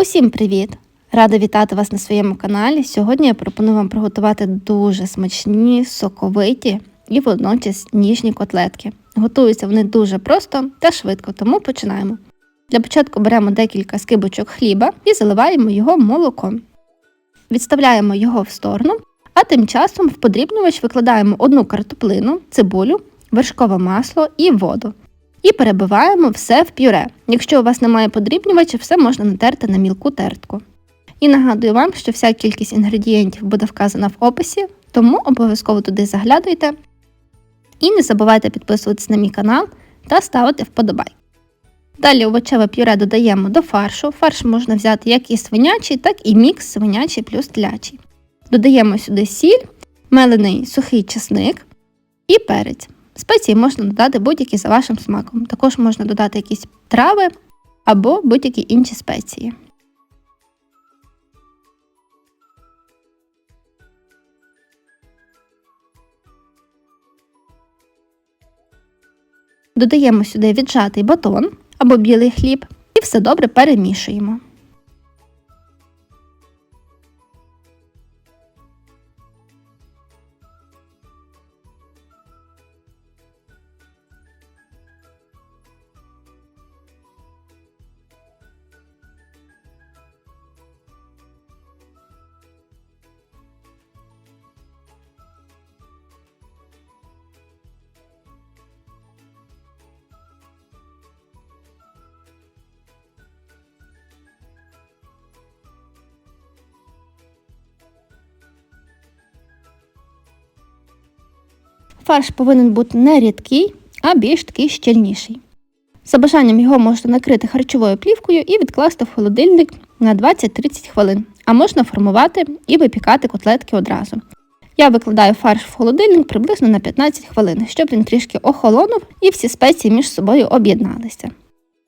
Усім привіт! Рада вітати вас на своєму каналі. Сьогодні я пропоную вам приготувати дуже смачні, соковиті і водночас ніжні котлетки. Готуються вони дуже просто та швидко, тому починаємо. Для початку беремо декілька скибочок хліба і заливаємо його молоком. Відставляємо його в сторону, а тим часом в подрібнювач викладаємо одну картоплину, цибулю, вершкове масло і воду. І перебиваємо все в пюре. Якщо у вас немає подрібнювача, все можна натерти на мілку тертку. І нагадую вам, що вся кількість інгредієнтів буде вказана в описі, тому обов'язково туди заглядуйте. І не забувайте підписуватися на мій канал та ставити вподобайки. Далі овочеве пюре додаємо до фаршу. Фарш можна взяти як і свинячий, так і мікс свинячий плюс телячий. Додаємо сюди сіль, мелений сухий чесник і перець. Спеції можна додати будь-які за вашим смаком. Також можна додати якісь трави або будь-які інші спеції. Додаємо сюди віджатий батон або білий хліб і все добре перемішуємо. Фарш повинен бути не рідкий, а більш такий щільніший. За бажанням його можна накрити харчовою плівкою і відкласти в холодильник на 20-30 хвилин, а можна формувати і випікати котлетки одразу. Я викладаю фарш в холодильник приблизно на 15 хвилин, щоб він трішки охолонув і всі спеції між собою об'єдналися.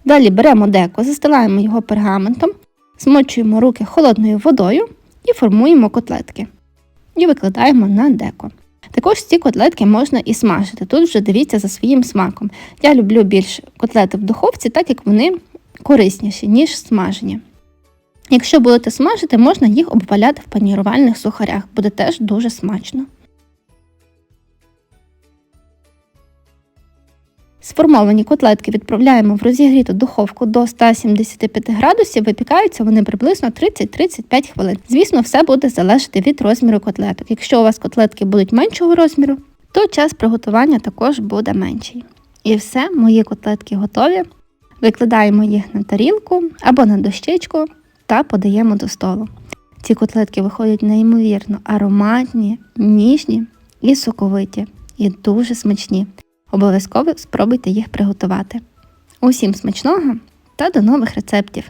Далі беремо деко, застилаємо його пергаментом, змочуємо руки холодною водою і формуємо котлетки. І викладаємо на деко. Також ці котлетки можна і смажити. Тут вже дивіться за своїм смаком. Я люблю більш котлети в духовці, так як вони корисніші, ніж смажені. Якщо будете смажити, можна їх обваляти в панірувальних сухарях, буде теж дуже смачно. Сформовані котлетки відправляємо в розігріту духовку до 175 градусів, випікаються вони приблизно 30-35 хвилин. Звісно, все буде залежати від розміру котлеток. Якщо у вас котлетки будуть меншого розміру, то час приготування також буде менший. І все, мої котлетки готові. Викладаємо їх на тарілку або на дощечку та подаємо до столу. Ці котлетки виходять неймовірно ароматні, ніжні і соковиті, і дуже смачні. Обов'язково спробуйте їх приготувати. Усім смачного та до нових рецептів!